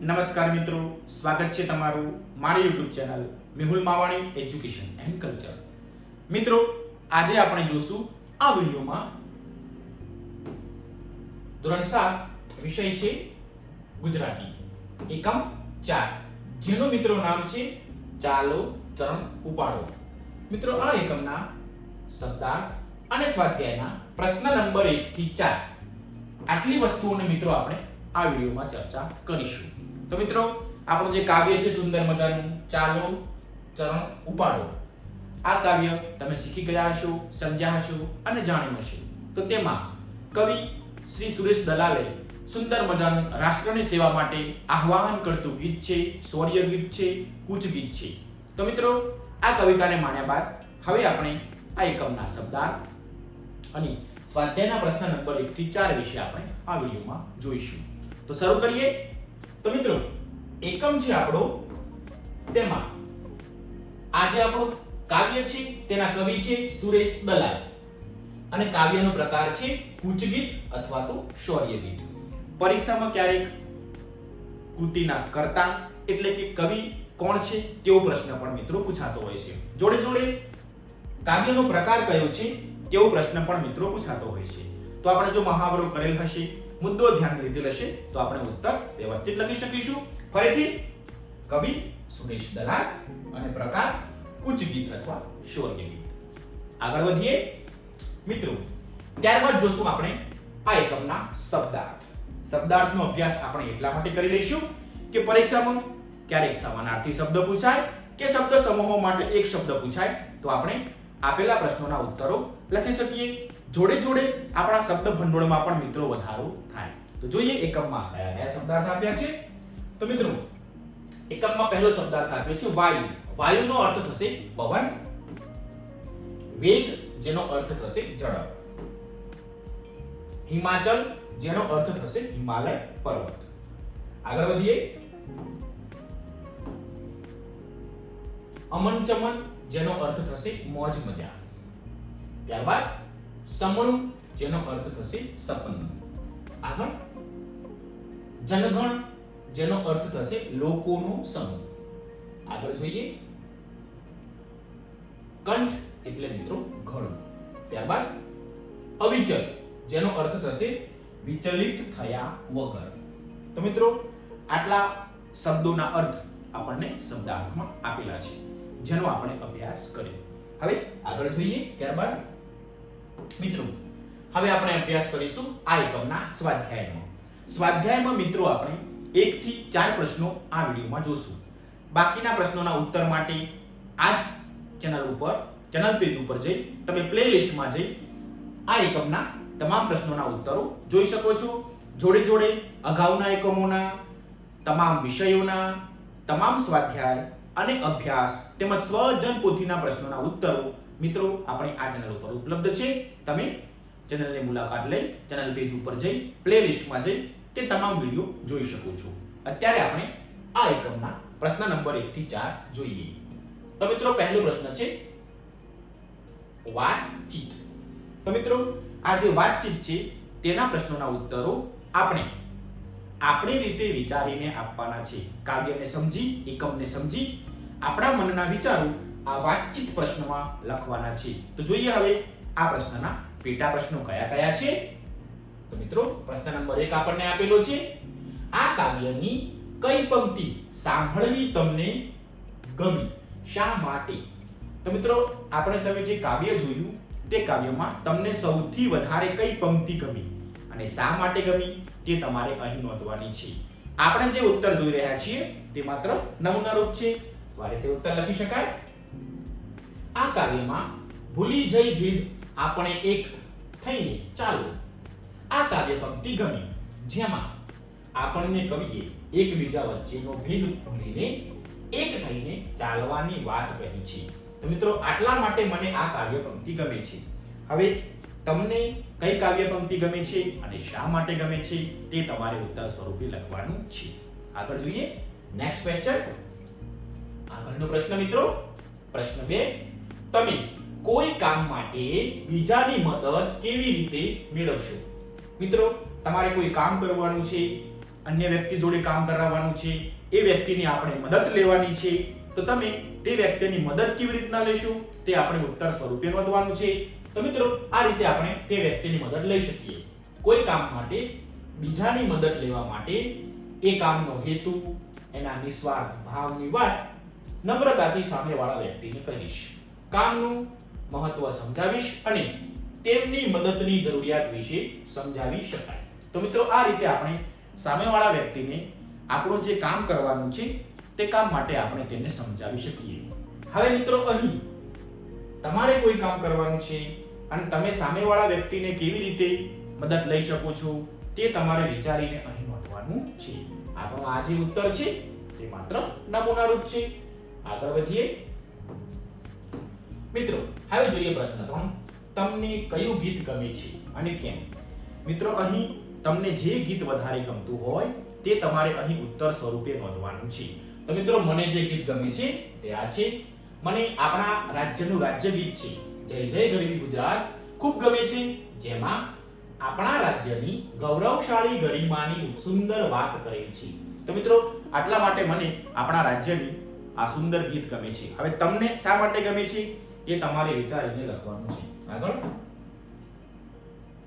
નમસ્કાર મિત્રો, સ્વાગત છે તમારું મારી YouTube channel Mehul Mavani education and culture મિત્રો, આજે આપણે જોશું આ વિડીયોમાં ધોરણ સાત વિષય છે ગુજરાતી. એકમ ચાર. જેનું મિત્રો નામ છે ચાલો ચરણ ઉપાડો. મિત્રો, આ એકમના શબ્દાર્થ અને સ્વાધ્યાયના પ્રશ્ન નંબર એક થી ચાર. આટલી વસ્તુઓને મિત્રો આપણે આ વિડીયોમાં ચર્ચા કરીશું. તો મિત્રો, આપણું જે કાવ્ય છે સુંદર મજાનું ચાલો ચરણ ઉપાડો. આ કાવ્ય તમે શીખી ગયા હશો, સમજ્યા હશો અને જાણ્યું હશે. તો તેમાં કવિ શ્રી સુરેશ દલાલે સુંદર મજાનું રાષ્ટ્રની સેવા માટે આહ્વાન કરતું ગીત છે શૌર્ય ગીત છે, કૂચ ગીત છે. તો મિત્રો, આ કવિતાને માણ્યા બાદ હવે આપણે આ એકમના શબ્દાર્થ અને સ્વાધ્યાયના પ્રશ્ન નંબર 1 થી 4 વિશે આપણે આ વિડીયોમાં જોઈશું. તો શરૂ કરીએ. તો મિત્રો, એકમ છે આપણો તેમાં. આજે આપણો કાવ્ય છે, તેના કવિ છે સુરેશ દલાલ. અને કાવ્યનો પ્રકાર છે કૂચગીત અથવા તો શૌર્ય ગીત પરીક્ષામાં ક્યારેક કૃતિના કર્તા એટલે કે કવિ કોણ છે તેવો પ્રશ્ન પણ મિત્રો પૂછાતો હોય છે. જોડે જોડે કાવ્યનો પ્રકાર કયો છે તેવો પ્રશ્ન પણ મિત્રો પૂછાતો હોય છે. તો આપણે જો મહાવરો કરેલ હશે મુદ્દો ધ્યાન લીધેલ હશે તો આપણે ઉત્તર વ્યવસ્થિત લખી શકીશું. ફરીથી, કવિ સુરેશ દલાલ અને પ્રકાર કુચ અથવા શોર્ય ગીત. આગળ વધીએ. મિત્રો, ત્યારબાદ જોશું આપણે આ એકમના શબ્દાર્થ. શબ્દાર્થનો અભ્યાસ આપણે એટલા માટે કરી લઈશું કે પરીક્ષામાં ક્યારેક સમાનાર્થી શબ્દ પૂછાય કે શબ્દ સમૂહો માટે એક શબ્દ પૂછાય તો આપણે આપેલા પ્રશ્નોના ઉત્તરો લખી શકીએ. જોડે જોડે આપણા શબ્દ ભંડોળમાં પણ મિત્રો વધારો થાય. તો જોઈએ એકમમાં કયા કયા શબ્દાર્થ આપ્યા છે. તો મિત્રો, એકમમાં પહેલો શબ્દાર્થ આપ્યો છે વાયુ. વાયુનો અર્થ થશે પવન. વેગ, જેનો અર્થ થશે ઝડપ. હિમાચલ, જેનો અર્થ થશે હિમાલય પર્વત. આગળ વધીએ. અમન ચમન, જેનો અર્થ થશે મોજ મજા. ત્યારબાદ સમણું જેનો અર્થ થશે સપનું. આગળ. જનગણ જેનો અર્થ થશે લોકોનો સમૂહ આગળ જોઈએ. કંઠ એટલે મિત્રો ઘણું ત્યારબાદ અવિચલ જેનો અર્થ થશે વિચલિત થયા વગર. તો મિત્રો, આટલા શબ્દોના અર્થ આપણને શબ્દાર્થમાં આપેલા છે, જેનો આપણે અભ્યાસ કર્યો. હવે આગળ જોઈએ, ત્યારબાદ મિત્રો, હવે આપણે અભ્યાસ કરીશું આ એકમના સ્વાધ્યાયમાં સ્વાધ્યાયમાં મિત્રો આપણે એક થી ચાર પ્રશ્નો આ વિડીયોમાં જોશું. બાકીના પ્રશ્નોના ઉત્તર માટે આ જ ચેનલ ઉપર, ચેનલ પેજ ઉપર જઈ તમે પ્લેલિસ્ટમાં જઈ આ એકમના તમામ પ્રશ્નોના ઉત્તરો જોઈ શકો છો. જોડે જોડે અગાઉના એકમોના, તમામ વિષયોના, તમામ સ્વાધ્યાય અને અભ્યાસ તેમજ સ્વજન પોથીના પ્રશ્નોના ઉત્તરો મિત્રો, આપણે આ ચેનલ ઉપર ઉપલબ્ધ છે. તમે ચેનલની મુલાકાત લઈ ચેનલ પેજ ઉપર જઈ પ્લેલિસ્ટમાં જઈ તે તમામ વીડિયો જોઈ શકો છો. અત્યારે આપણે આ એકમના પ્રશ્ન નંબર 1 થી 4 જોઈએ. તો મિત્રો, પહેલો પ્રશ્ન છે, વાતચીત. તો મિત્રો, આ જે વાતચીત છે, તેના પ્રશ્નોના ઉત્તરો આપણે આપણી રીતે વિચારીને આપવાના છે. કાવ્યને સમજી, એકમને સમજી, આપણા મનના વિચારો આ વાતચીત પ્રશ્નમાં લખવાના છે. તો જોઈએ હવે આ પ્રશ્નના પેટા પ્રશ્નો કયા કયા છે? તો મિત્રો, પ્રશ્ન નંબર એક આપણને આપેલો છે, આ કાવ્યની કઈ પંક્તિ સાંભળવી તમને ગમી? શા માટે? તો મિત્રો, આપણે તમે જે કાવ્ય જોયું, તે કાવ્યમાં તમને સૌથી વધારે કઈ પંક્તિ ગમી અને શા માટે ગમી, તે તમારે અહીં નોંધવાની છે. આપણે જે ઉત્તર જોઈ રહ્યા છીએ, તે માત્ર નમૂનારૂપ છે. તો આ રીતે ઉત્તર લખી શકાય. આ કાવ્યમાં ભૂલી જઈ ભેદ આપણે એક થઈને ચાલો. આ કાવ્ય પંક્તિ ગમી, જેમાં આપણને કવિએ એકબીજા વચ્ચેનો ભેદ ભૂલીને એક થઈને ચાલવાની વાત કહી છે. તો મિત્રો, આટલા માટે મને આ કાવ્ય પંક્તિ ગમે છે. હવે તમને કઈ કાવ્ય પંક્તિ ગમે છે અને શા માટે ગમે છે તે તમારે ઉત્તર સ્વરૂપે લખવાનું છે. આગળ જોઈએ. નેક્સ્ટ ક્વેશ્ચન આગળનો પ્રશ્ન મિત્રો પ્રશ્ન બે, તમે કોઈ કામ માટે બીજાની મદદ કેવી રીતે મેળવશો? મિત્રો, તમારે કોઈ કામ કરવાનું છે, અન્ય વ્યક્તિ જોડે કામ કરાવવાનું છે, એ વ્યક્તિની આપણે મદદ લેવાની છે, તો તમે તે વ્યક્તિની મદદ કેવી રીતના લેશો? તે આપણે ઉત્તર સ્વરૂપે નોંધવાનું છે. તો મિત્રો, આ રીતે આપણે તે વ્યક્તિની મદદ લઈ શકીએ. કોઈ કામ માટે બીજાની મદદ લેવા માટે એ કામનો હેતુ, એના નિસ્વાર્થ ભાવની વાત નમ્રતાથી સામેવાળા વ્યક્તિને કહીશ. કામનું મહત્વ સમજાવીશ અને તેમની મદદની જરૂરિયાત વિશે સમજાવી શકાય. તો મિત્રો, આ રીતે આપણે સામેવાળા વ્યક્તિને આપણું જે કામ કરવાનું છે, તે કામ માટે આપણે તેને સમજાવી શકીએ. હવે મિત્રો, અહીં તમારે કોઈ કામ કરવાનું છે અને તમે સામેવાળા વ્યક્તિને કેવી રીતે મદદ લઈ શકો છો, તે તમારે વિચારીને અહીં નોંધવાનું છે. આપણો આ જે ઉત્તર છે, તે માત્ર નમૂનારૂપ છે. આગળ વધીએ. મિત્રો, હવે જોઈએ પ્રશ્ન. ત્રણ તમને કયું ગીત ગમે છે અને કેમ? મિત્રો, અહીં તમને જે ગીત વધારે ગમતું હોય તે તમારે અહીં ઉત્તર સ્વરૂપે નોંધવાનું છે. તો મિત્રો, મને જે ગીત ગમે છે તે આ છે. મને આપણા રાજ્યનું રાજ્ય ગીત છે. જય જય ગરીબી ગુજરાત ખૂબ ગમે છે. જેમાં આપણા રાજ્યની ગૌરવશાળી ગરિમાની સુંદર વાત કરેલ છે. તો મિત્રો, આટલા માટે મને આપણા રાજ્યની આ સુંદર ગીત ગમે છે. હવે તમને શા માટે ગમે છે? એ તમારે વિચારીને લખવાનું છે. આગળ.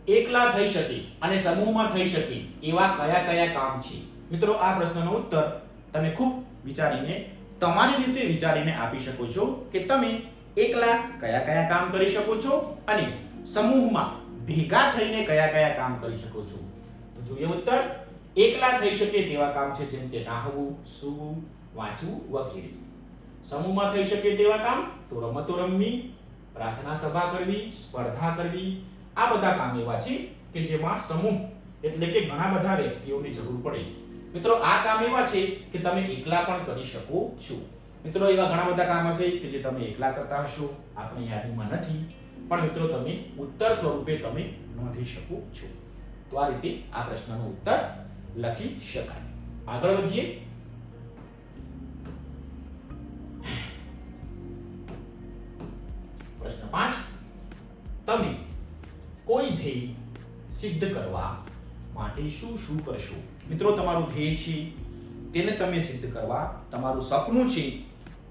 એકલા થઈ શકે અને સમૂહમાં થઈ શકે એવા કયા કયા કામ છે? મિત્રો, આ પ્રશ્નનો ઉત્તર તમે ખૂબ વિચારીને, તમારી રીતે વિચારીને આપી શકો છો કે તમે એકલા કયા કયા કામ કરી શકો છો અને સમૂહમાં ભેગા થઈને કયા કયા કામ કરી શકો છો? તો જોઈએ ઉત્તર. એકલા થઈ શકે તેવા કામ છે જેમ કે નાહવું, સૂવું વાંચવું વગેરે. સમૂહમાં થઈ શકે તેવા કામ તો રમતો રમવી, પ્રાર્થના સભા કરવી, સ્પર્ધા કરવી, આ બધા કામ એવા છે કે જેમાં સમૂહ એટલે કે ઘણા બધા વ્યક્તિઓની જરૂર પડે. મિત્રો, આ કામ એવા છે કે તમે એકલા પણ કરી શકો છો. મિત્રો, એવા ઘણા બધા કામ હશે કે જે તમે એકલા કરતા હશો, આપણી યાદીમાં નથી. પણ મિત્રો, તમે ઉત્તર સ્વરૂપે તમે નોંધી શકો છો. તો આ રીતે આ પ્રશ્નનો ઉત્તર લખી શકાય. આગળ વધીએ. સિદ્ધ કરવા માટે શું શું કરશો? મિત્રો, તમારું ધ્યેય છે, તેને તમે સિદ્ધ કરવા. તમારું સપનું છે,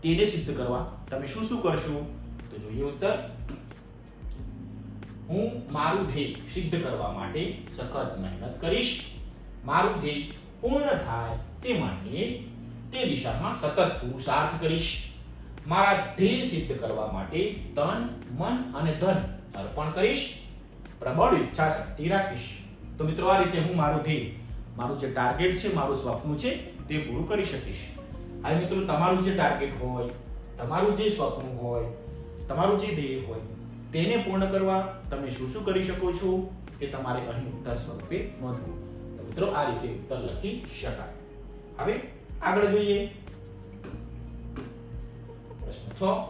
તેને સિદ્ધ કરવા. તમે શું શું કરશો? તો જોઈએ ઉત્તર. હું મારું ધ્યેય સિદ્ધ કરવા માટે સખત મહેનત કરીશ. મારું ધ્યેય પૂર્ણ થાય તે માટે તે દિશામાં સતત પુરુષાર્થ કરીશ. મારા ધ્યેય સિદ્ધ કરવા માટે તન, મન અને ધન અર્પણ કરીશ. પ્રબળ ઈચ્છા શક્તિ રાખીશ. તો મિત્રો, આ રીતે હું મારું ધ્યેય, મારું જે ટાર્ગેટ છે, મારું સ્વપ્ન છે, તે પૂરું કરી શકીશ. હવે મિત્રો, તમારું જે ટાર્ગેટ હોય, તમારું જે સ્વપ્ન હોય, તમારું જે ધ્યેય હોય, તેને પૂર્ણ કરવા તમે શું શું કરી શકો છો? કે તમારે અહીં ઉત્તર સ્વરૂપે નોંધવું. તો મિત્રો, આ રીતે ઉત્તર લખી શકાય. હવે આગળ જોઈએ. પ્રશ્ન છ.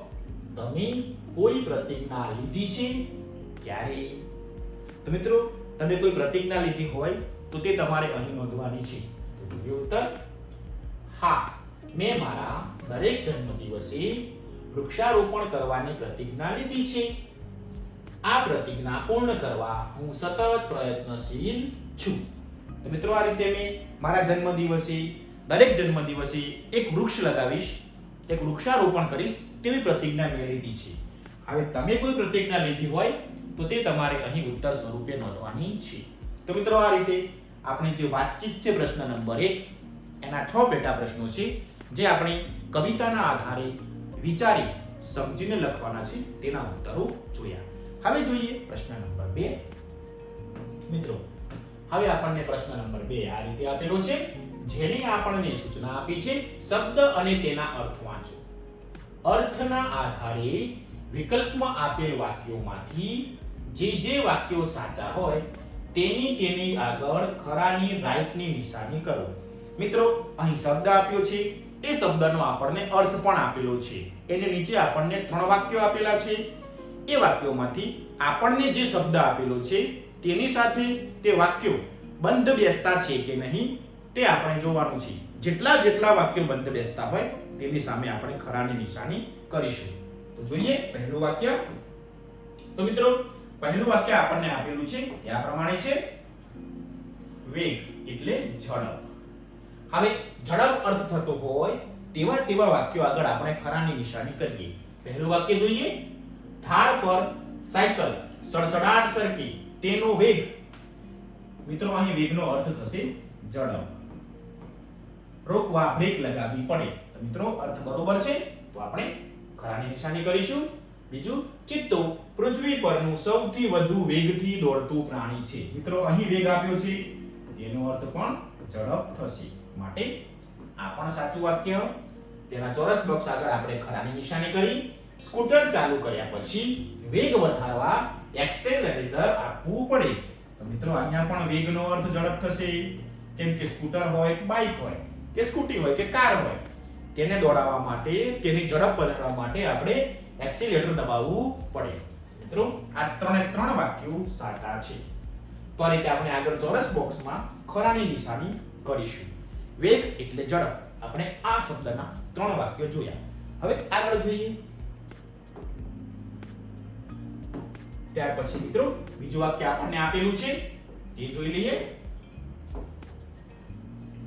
તમે કોઈ પ્રતિજ્ઞા લીધી છે? ક્યારે? તો મિત્રો, તમે કોઈ પ્રતિજ્ઞા લીધી હોય, તો તે તમારે અહીં નોંધવાની છે. ઉત્તર, હા. મેં મારા દરેક જન્મદિવસે વૃક્ષારોપણ કરવાની પ્રતિજ્ઞા લીધી છે. આ પ્રતિજ્ઞા પૂર્ણ કરવા હું સતત પ્રયત્નશીલ છું. તો મિત્રો, આ રીતે મેં મારા જન્મદિવસે, દરેક જન્મદિવસે એક વૃક્ષ લગાવીશ, એક વૃક્ષારોપણ કરીશ તેવી પ્રતિજ્ઞા મેં લીધી છે. હવે તમે કોઈ પ્રતિજ્ઞા લીધી હોય તો તે તમારે અહીં ઉત્તર સ્વરૂપે નોંધવાની છે. તો મિત્રો આ રીતે આપણે જે વાતચીત છે પ્રશ્ન નંબર એક, એના છ પેટા પ્રશ્નો છે, જે આપણે કવિતાના આધારે વિચારી, સમજીને લખવાના છે, તેના ઉત્તરો જોયા. હવે જોઈએ પ્રશ્ન નંબર બે. મિત્રો, હવે આપણને પ્રશ્ન નંબર બે આ રીતે આપેલો છે. જેની આપણને સૂચના આપી છે, શબ્દ અને તેના અર્થ વાંચો. અર્થના આધારે વિકલ્પમાં આપેલ વાક્યોમાંથી જે જે વાક્યો સાચા હોય, તેની તેની આગળ ખરાની, રાઈટની નિશાની કરો. મિત્રો, અહીં શબ્દ આપ્યો છે. એ શબ્દનો આપણને અર્થ પણ આપેલો છે. એને નીચે આપણને ત્રણ વાક્યો આપેલા છે. એ વાક્યોમાંથી આપણને જે શબ્દ આપેલો છે, તેની સાથે તે વાક્યો બંધ બેસતા છે કે નહીં, તે આપણે જોવાનું છે. જેટલા જેટલા વાક્યો બંધ બેસતા હોય, તેની સામે આપણે ખરાની નિશાની કરીશું. જોઈએ પહેલું વાક્ય. તો મિત્રો, પહેલું વાક્ય આપણને આપેલું છે, એ આ પ્રમાણે છે. વેગ એટલે ઝડપ. હવે ઝડપ અર્થ થતો હોય તેવા તેવા વાક્યો આગળ આપણે ખરાની નિશાની કરીએ. પહેલું વાક્ય જોઈએ. ઢાળ પર સાયકલ સડસડાટ સરકી, તેનો વેગ. મિત્રો, અહીં વેગનો અર્થ થશે ઝડપ. રોકવા બ્રેક લગાવવી પડે. તો મિત્રો, અર્થ બરોબર છે? તો આપણે ખરાની નિશાની કરીશું. બીજું, ચિત્તો પૃથ્વી પરનું સૌથી વધુ વેગથી દોડતું પ્રાણી છે. મિત્રો, અહીં વેગ આપ્યો છે. તેનો અર્થ પણ ઝડપ થશે. માટે આ પણ સાચું વાક્ય. તેના ચોરસ બોક્સ આગળ આપણે ખરાની નિશાની કરી. સ્કૂટર ચાલુ કર્યા પછી વેગ વધારવા એક્સેલરેટર આપવું પડે. તો મિત્રો, અહીંયા પણ વેગનો અર્થ ઝડપ થશે. કેમ કે સ્કૂટર હોય બાઇક હોય, કે સ્કૂટી હોય, કે કાર હોય. તેને દોડાવવા માટે, તેની ઝડપ વધારવા માટે આપણે એક્સિલેટર દબાવવું પડે. મિત્રો, આ ત્રણે ત્રણ વાક્યો સાચા છે. તો આ રીતે આપણે આગળ ચોરસ બોક્સમાં ખરાની નિશાની કરીશું. વેગ એટલે ઝડપ. આપણે આ શબ્દના ત્રણ વાક્યો જોયા. હવે આગળ જોઈએ. ત્યાર પછી મિત્રો, બીજું વાક્ય આપણને આપેલું છે. તે જોઈ લઈએ.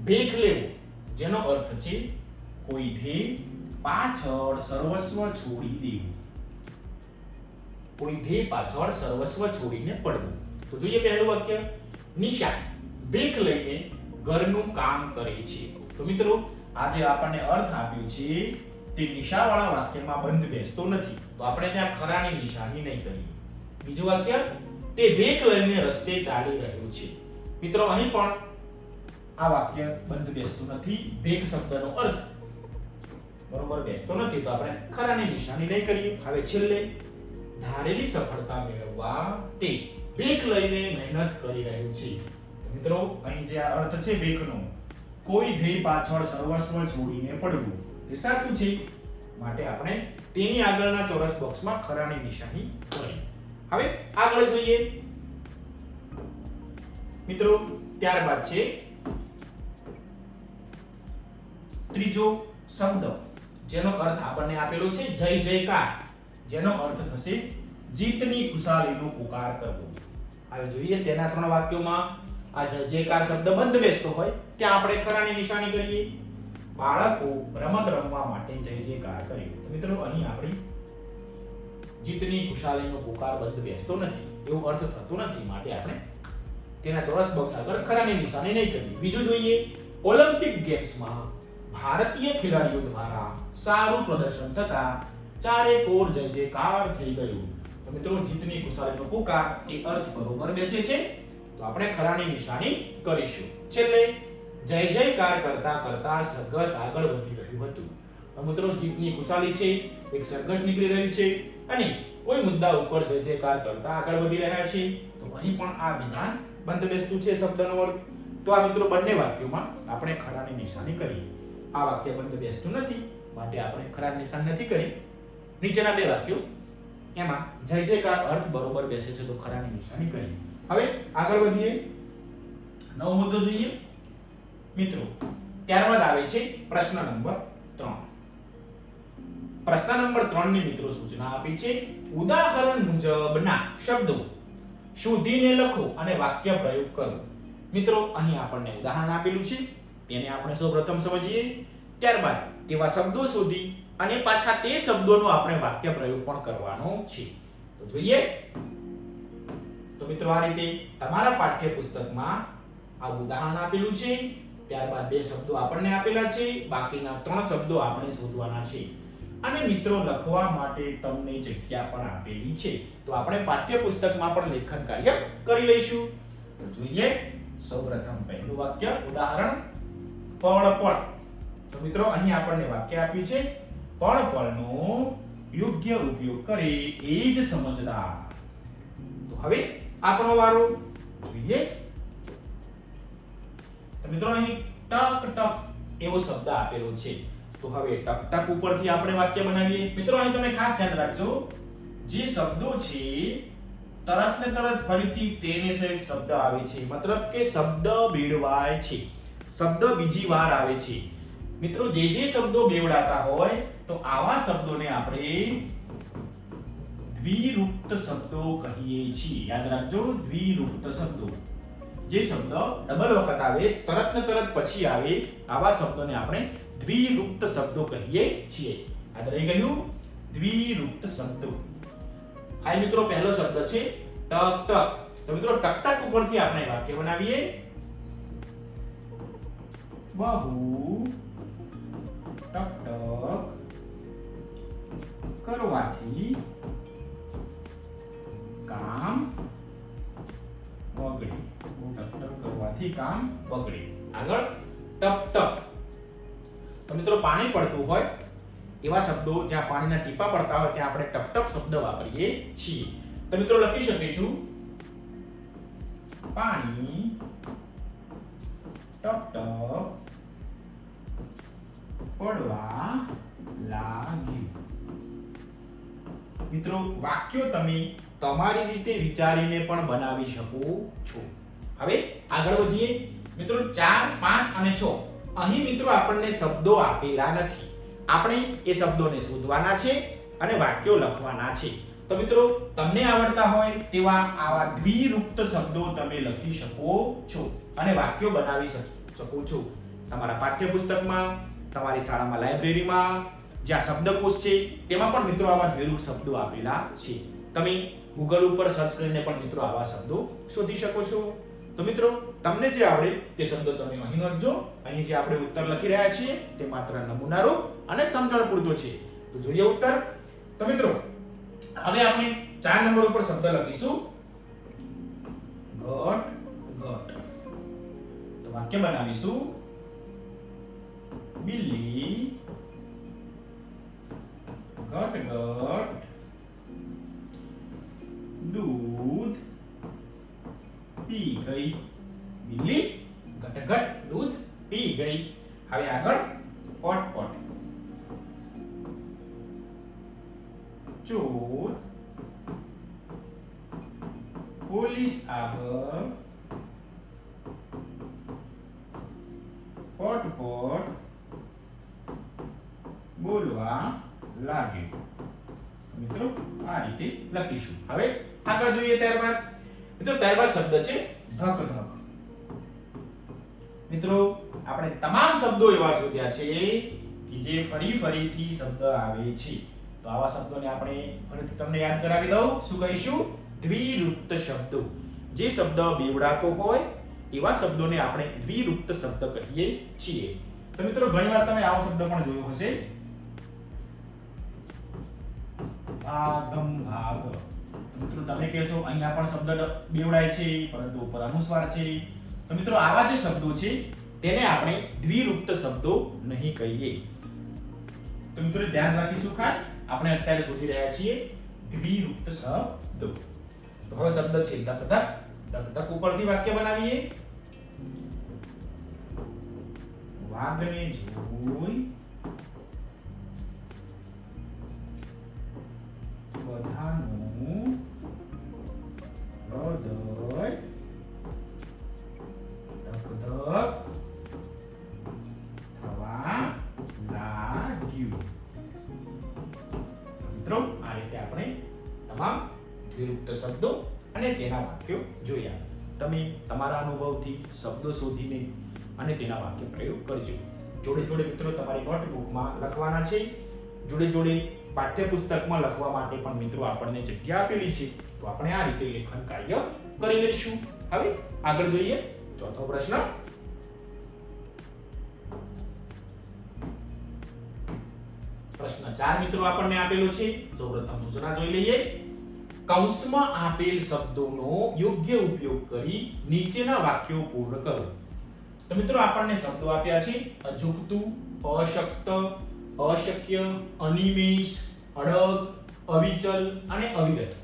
ભેખ લેવો, જેનો અર્થ છે કોઈ ધ્યેય પાછળ સર્વસ્વ છોડી દેવું. કોઈ ધ્યેય પાછળ સર્વસ્વ છોડીને પડવું. તો જોઈએ પહેલું વાક્ય. નિશા ભીખ લઈને ઘરનું કામ કરે છે. તો મિત્રો, આજે આપણને અર્થ આપ્યો છે તે નિશાવાળા વાક્યમાં બંધ બેસતો નથી. તો આપણે ત્યાં ખરાની નિશાની નહીં કરીએ બીજું વાક્ય. તે ભીખ લઈને રસ્તે ચાલી રહ્યો છે. મિત્રો, અહીં પણ આ વાક્ય બંધ બેસતું નથી. ભેગ શબ્દનો અર્થ બરોબર બેસતો નથી, તો આપણે ખરાની નિશાની નહીં કરીએ. હવે છેલ્લે, ધારેલી સફળતા મેળવવા તે બેક લઈને મહેનત કરી રહ્યું છે. મિત્રો, અહીં જે આ અર્થ છે બેકનો કોઈ ધ્યેય પાછળ સર્વસ્વ છોડીને પડવું, તે સાચું છે. માટે આપણે તેની આગળના ચોરસ બોક્સમાં ખરાની નિશાની કરી. હવે આગળ જોઈએ. મિત્રો, ત્યારબાદ છે ત્રીજો શબ્દ. જેનો અર્થ આપણને આપેલો છે જય જયકાર. જેનો અર્થ થશે જીતની ખુશાલીનો પુકાર કરવો. હવે જોઈએ તેના ત્રણ વાક્યોમાં આ જય જયકાર શબ્દ બંધ બેસતો હોય ત્યાં આપણે ખરાની નિશાની કરીએ. બાળકો રમત રમવા માટે જય જયકાર કર્યો. તો મિત્રો અહીં આપણી જીતની ખુશાલીનો પુકાર બંધ બેસતો નથી. એવો અર્થ થતો નથી. માટે આપણે તેના ચોરસ બોક્સ આગળ ખરાની નિશાની નહીં કરીએ. બીજું જોઈએ ઓલિમ્પિક ગેમ્સમાં ભારતીય ખેલાડીઓ દ્વારા સારું પ્રદર્શન થતા ચારે કોર જય જયકાર થઈ ગયું. તો મિત્રો, જીતની ખુશાલીનો પુકાર એ અર્થ બરોબર બેસે છે. તો આપણે ખરાની નિશાની કરીશું. છેલ્લે જય જયકાર કરતા કરતા સરઘસ આગળ વધી રહ્યું હતું. તો મિત્રો, જીતની ખુશાલી છે, એક સરઘસ નીકળી રહ્યું છે અને કોઈ મુદ્દા ઉપર જય જયકાર કરતા આગળ વધી રહ્યા છે. તો અહીં પણ આ વિધાન બંધ બેસતું છે શબ્દનો અર્થ. તો આ મિત્રો, બંને વાક્યોમાં આપણે ખરાની નિશાની કરીએ. આ વાક્ય પણ તો બેસતું નથી. માટે આપણે ખરાબ નિશાન નથી કરી. નીચેના બે વાક્યો. એમાં જય જયકાર અર્થ બરોબર બેસે છે તો ખરાની નિશાની કરી. હવે આગળ વધીએ. નવો મુદ્દો જોઈએ. મિત્રો, ત્યારબાદ આવે છે પ્રશ્ન નંબર ત્રણ. પ્રશ્ન નંબર ત્રણની મિત્રો સૂચના આપી છે. ઉદાહરણ મુજબના શબ્દો શોધીને લખો અને વાક્ય પ્રયોગ કરો. મિત્રો, અહીં આપણને ઉદાહરણ આપેલું છે. તેને આપણે સૌપ્રથમ સમજીએ. ત્યારબાદ તેવા શબ્દો શોધી અને પાછા તે શબ્દોનો આપણે વાક્ય પ્રયોગ પણ કરવાનો છે. તો જોઈએ. તો મિત્રો આ રીતે તમારા પાઠ્ય પુસ્તકમાં આ ઉદાહરણ આપેલું છે. ત્યારબાદ બે શબ્દો આપણને આપેલા છે. બાકીના ત્રણ શબ્દો આપણે શોધવાના છે. અને મિત્રો લખવા માટે તમને જગ્યા પણ આપેલી છે. તો આપણે પાઠ્ય પુસ્તકમાં પણ લેખન કાર્ય કરી લઈશું. તો જોઈએ. સૌપ્રથમ પહેલું વાક્ય, ઉદાહરણ. પળ પળ તો મિત્રો, અહીં આપણને વાક્ય આપ્યું છે પળ પળનો યોગ્ય ઉપયોગ કરે એ જ સમજદાર. તો હવે આપણો વારો જોઈએ. તો મિત્રો, અહીં ટક ટક એવો શબ્દ આપેલો છે. તો હવે ટક ટક ઉપરથી આપણે વાક્ય બનાવીએ. મિત્રો, અહીં તમે ખાસ ધ્યાન રાખજો. જે શબ્દો છે, તરત ને તરત ફરીથી તેને સહિત શબ્દ આવે છે. મતલબ કે શબ્દ ભેળવાય છે. શબ્દ બીજી વાર આવે છે. મિત્રો, જે જે શબ્દો બેવડાતા હોય, તો આવા શબ્દોને આપણે દ્વિરૂપ્ત શબ્દો કહીએ છીએ. યાદ રાખજો, દ્વિરૂપ્ત શબ્દો. જે શબ્દ ડબલ વખત આવે, તરત ને તરત પછી આવે, આવા શબ્દોને આપણે દ્વિરૂપ્ત શબ્દો કહીએ છીએ. આ રહી ગયું? દ્વિરૂપ્ત શબ્દો. આ મિત્રો, પહેલો શબ્દ છે ટક ટક. તો મિત્રો, ટક ટક ઉપરથી આપણે વાક્ય બનાવીએ. બહુ ટકટક ટક કરવાથી કામ બગડે બહુ ટક ટક કરવાથી કામ બગડે આગળ? ટપ ટપ. તો મિત્રો પાણી પડતું હોય એવા શબ્દો જ્યાં પાણીના ટીપા પડતા હોય ત્યાં આપણે ટપ ટપ શબ્દ વાપરીએ છીએ. તો મિત્રો લખી શકીશું. પાણી. ટપ ટપ. પડવા લાગ્યું મિત્રો, વાક્યો તમે તમારી રીતે વિચારીને પણ બનાવી શકો છો. હવે આગળ વધીએ. મિત્રો 4 5 અને છ. અહીં મિત્રો આપણને શબ્દો આપેલા નથી. આપણે એ શબ્દોને શોધવાના છે અને વાક્યો લખવાના છે. તો મિત્રો, તમને આવડતા હોય તેવા આવા દ્વિરૂક્ત શબ્દો તમે લખી શકો છો અને વાક્યો બનાવી શકો છો. તમારા પાઠ્યપુસ્તકમાં, તમારી શાળામાં લાઇબ્રેરીમાં, જ્યાં શબ્દકોશ છે તેમાં પણ મિત્રો આવા દ્વિરૂપ શબ્દો આપેલા છે. તમે ગૂગલ ઉપર સર્ચ કરીને પણ મિત્રો આવા શબ્દો શોધી શકો છો. તો મિત્રો, તમને જે આવડે તે શબ્દો તમે અહીં નોંધજો. અહીં જે આપણે ઉત્તર લખી રહ્યા છીએ, તે માત્ર નમૂનારૂપ અને સમજણ પૂરતો છે. તો જોઈએ ઉત્તર. તો મિત્રો, હવે આપણે ચાર નંબર ઉપર શબ્દ લખીશું. ઘટ ઘટ. તો વાક્ય બનાવીશું. બિલ્લી ઘટ ઘટ દૂધ પી ગઈ બિલ્લી ઘટઘટ દૂધ પી ગઈ હવે આગળ પોટ પોટ ચોર પોલીસ આગળ પોટ પોટ બોલવા લાગે. મિત્રો, આ રીતે લખીશું. હવે આગળ જોઈએ ત્યારબાદ. મિત્રો, ત્યારબાદ શબ્દ છે ધક ધક. મિત્રો, આપણે તમામ શબ્દો એવા શોધ્યા છે કે જે ફરી ફરીથી શબ્દ આવે છે. તો આવા શબ્દોને આપણે ફરીથી તમને યાદ કરાવી દઉં. શું કહીશું? દ્વિરુપ્ત શબ્દો. જે શબ્દ બેવડાતો હોય, એવા શબ્દોને આપણે દ્વિરુપ્ત શબ્દ કહીએ છીએ. તો મિત્રો, ઘણીવાર તમે આવો શબ્દ પણ જોયો હશે. ભાગમ ભાગ. તો મિત્રો, તમે કહેશો, અહીંયા પણ શબ્દ બેવડાય છે, પરંતુ ઉપર અનુસ્વાર છે. તો મિત્રો, આવા જે શબ્દો છે, તેને આપણે દ્વિરૂપ્ત શબ્દો નહીં કહીએ. તો મિત્રો ધ્યાન રાખીશું ખાસ. આપણે અત્યારે શોધી રહ્યા છીએ દ્વિરૂપ્ત શબ્દો. તો હવે શબ્દ છે, ધક ધક. ધક ધક ઉપરથી વાક્ય બનાવીએ. વાઘને જોઈ બધાનું હૃદય મિત્રો આ રીતે આપણે તમામ શબ્દો અને તેના વાક્યો જોયા તમે તમારા અનુભવથી શબ્દો શોધીને અને તેના વાક્ય પ્રયોગ કરજો જોડે જોડે મિત્રો તમારી નોટબુકમાં લખવાના છે જોડે જોડે પાઠ્યપુસ્તકમાં લખવા માટે પણ મિત્રો આપણને જગ્યા આપેલી છે. તો આપણે આ રીતે લેખન કાર્ય કરી લઈશું. હવે આગળ જોઈએ ચોથો પ્રશ્ન. પ્રશ્ન ચાર મિત્રો આપણને આપેલો છે. સૌપ્રથમ સૂચના જોઈ લઈએ. કૌંસમાં આપેલ શબ્દોનો યોગ્ય ઉપયોગ કરી નીચેના વાક્યો પૂર્ણ કરો. તો મિત્રો આપણને શબ્દો આપ્યા છે. અજુકતું અશક્ત અશક્ય, અનિમેષ, અડગ, અવિચલ અને અવિરત.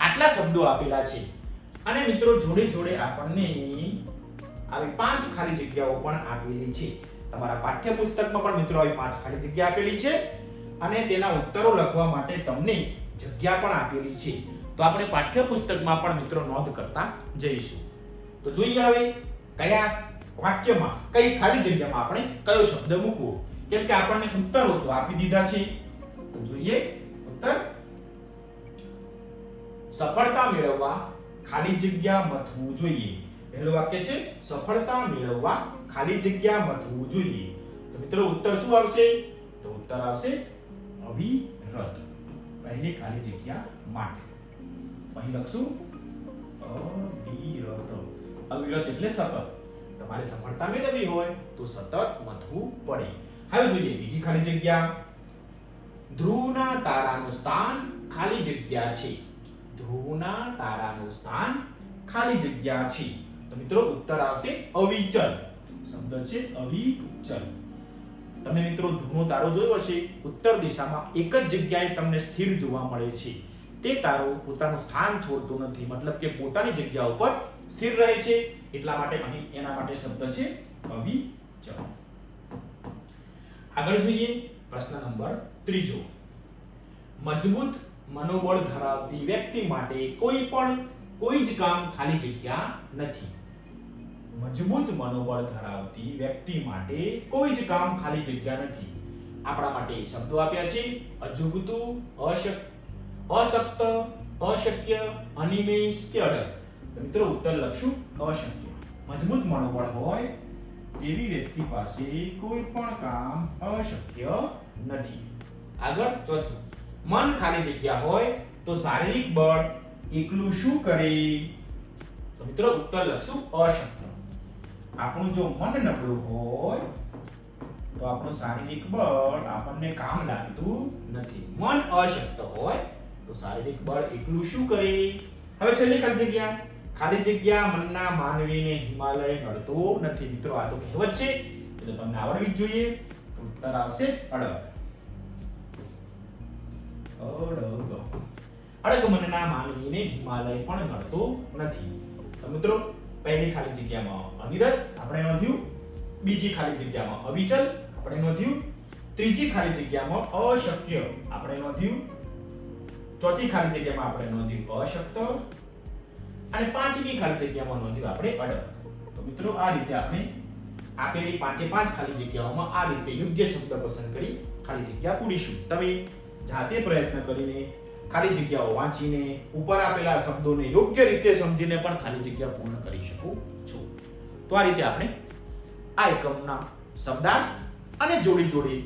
આટલા શબ્દો આપેલા છે. અને મિત્રો, જોડે જોડે આપણને આવી પાંચ ખાલી જગ્યાઓ પણ આપેલી છે. તમારા પાઠ્યપુસ્તકમાં પણ મિત્રો આવી પાંચ ખાલી જગ્યા આપેલી છે. અને તેના ઉત્તરો લખવા માટે તમને જગ્યા પણ આપેલી છે. તો આપણે પાઠ્યપુસ્તકમાં પણ મિત્રો નોંધ કરતા જઈશું. તો જોઈએ હવે કયા વાક્યમાં, કઈ ખાલી જગ્યામાં આપણે કયો શબ્દ મૂકવો? કેમ કે આપણને ઉત્તરો તો આપી દીધા છે. તો જોઈએ, ઉત્તર. સફળતા મેળવવા ખાલી જગ્યા મથવું જોઈએ. પહેલું વાક્ય છે, સફળતા મેળવવા ખાલી જગ્યા મથવું જોઈએ. તો મિત્રો, ઉત્તર શું આવશે? તો ઉત્તર આવશે અવિરત. પહેલી ખાલી જગ્યા માટે. અહીં લખશું, અવિરત. અવિરત એટલે સતત. તમારે સફળતા મેળવવી હોય તો સતત મથવું પડે. હવે જોઈએ બીજી ખાલી જગ્યા ધ્રુવના તારાનું સ્થાન ખાલી જગ્યા છે ધ્રુવના તારાનું સ્થાન ખાલી જગ્યા છે તો મિત્રો ઉત્તર આવશે અવિચલ શબ્દ છે અવિચલ તમે મિત્રો ધ્રુવનો તારો જોયો હશે ઉત્તર દિશામાં એક જ જગ્યાએ તમને સ્થિર જોવા મળે છે તે તારો પોતાનું સ્થાન છોડતો નથી મતલબ કે પોતાની જગ્યા ઉપર સ્થિર રહે છે એટલા માટે અહીં એના માટે શબ્દ છે અવિચલ આગળ જોઈએ પ્રશ્ન નંબર ત્રીજો. મજબૂત મનોબળ ધરાવતી વ્યક્તિ માટે કોઈ પણ, કોઈ જ કામ ખાલી જગ્યા નથી. મજબૂત મનોબળ ધરાવતી વ્યક્તિ માટે કોઈ જ કામ ખાલી જગ્યા નથી. આપણા માટે શબ્દો આપ્યા છે, અજુગતું, અશક, અશક્ત, અશક્ય, અનિમેષ કે અડગ. મિત્રો ઉત્તર લખશું અશક્ય. મજબૂત મનોબળ હોય તેવી વ્યક્તિ પાસે કોઈ પણ કામ અશક્ય નથી. આગળ ચોથું. મન ખાલી જગ્યા હોય તો શારીરિક બળ એકલું શું કરે? તો મિત્રો ઉત્તર લખશું અશક્ય. આપણું જો મન નબળું હોય તો આપણું શારીરિક બળ આપણને કામ લાગતું નથી. મન અશક્ત હોય તો શારીરિક બળ એકલું શું કરે? હવે છેલ્લી ખાલી જગ્યા. ખાલી જગ્યા મનના માનવીને હિમાલય નડતો નથી મિત્રો. આ તો કહેવત છે. એટલે તમને આવડવી જોઈએ. તો ઉત્તર આવશે અડગ. અડગ. અડગ મનના માનવીને હિમાલય પણ નડતો નથી. તો મિત્રો, પહેલી ખાલી જગ્યામાં અવિરત, આપણે નોંધ્યું બીજી ખાલી જગ્યામાં અવિચલ, આપણે નોંધ્યું ત્રીજી ખાલી જગ્યામાં અશક્ય, આપણે નોંધ્યું ચોથી ખાલી જગ્યામાં આપણે નોંધ્યું અશક્ત. અને પાંચમી ખાલી જગ્યામાં નોંધ્યું આપણે અડગ. તો મિત્રો, આ રીતે આપણે આપેલી પાંચે પાંચ ખાલી જગ્યાઓમાં આ રીતે યોગ્ય શબ્દ પસંદ કરી ખાલી જગ્યા પૂરીશું. તમે જાતે પ્રયત્ન કરીને ખાલી જગ્યાઓ વાંચીને ઉપર આપેલા શબ્દોને યોગ્ય રીતે સમજીને પણ ખાલી જગ્યા પૂર્ણ કરી શકો છો. તો આ રીતે આપણે આ એકમના શબ્દાર્થ અને જોડી જોડી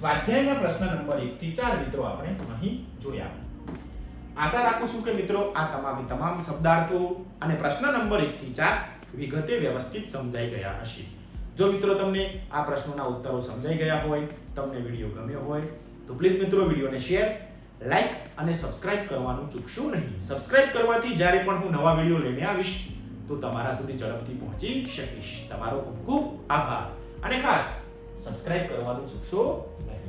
સ્વાધ્યાયના પ્રશ્ન નંબર એક થી 4 મિત્રો આપણે અહીં જોયા. આશા રાખું છું કે મિત્રો આ તમામ તમામ શબ્દાર્થો અને પ્રશ્ન નંબર 1 થી 4 વિગતે વ્યવસ્થિત સમજાઈ ગયા હશે. જો મિત્રો તમને આ પ્રશ્નોના ઉત્તરો સમજાઈ ગયા હોય, તમને વીડિયો ગમ્યો હોય, તો પ્લીઝ મિત્રો વિડીયોને શેર, લાઈક અને સબસ્ક્રાઇબ કરવાનું ચૂકશો નહીં. સબસ્ક્રાઇબ કરવાથી જ્યારે પણ હું નવા વીડિયો લઈને આવીશ, તો તમારા સુધી ઝડપથી પહોંચી શકીશ. તમારો ખૂબ ખૂબ આભાર. અને ખાસ, સબસ્ક્રાઇબ કરવાનું ચૂકશો નહીં.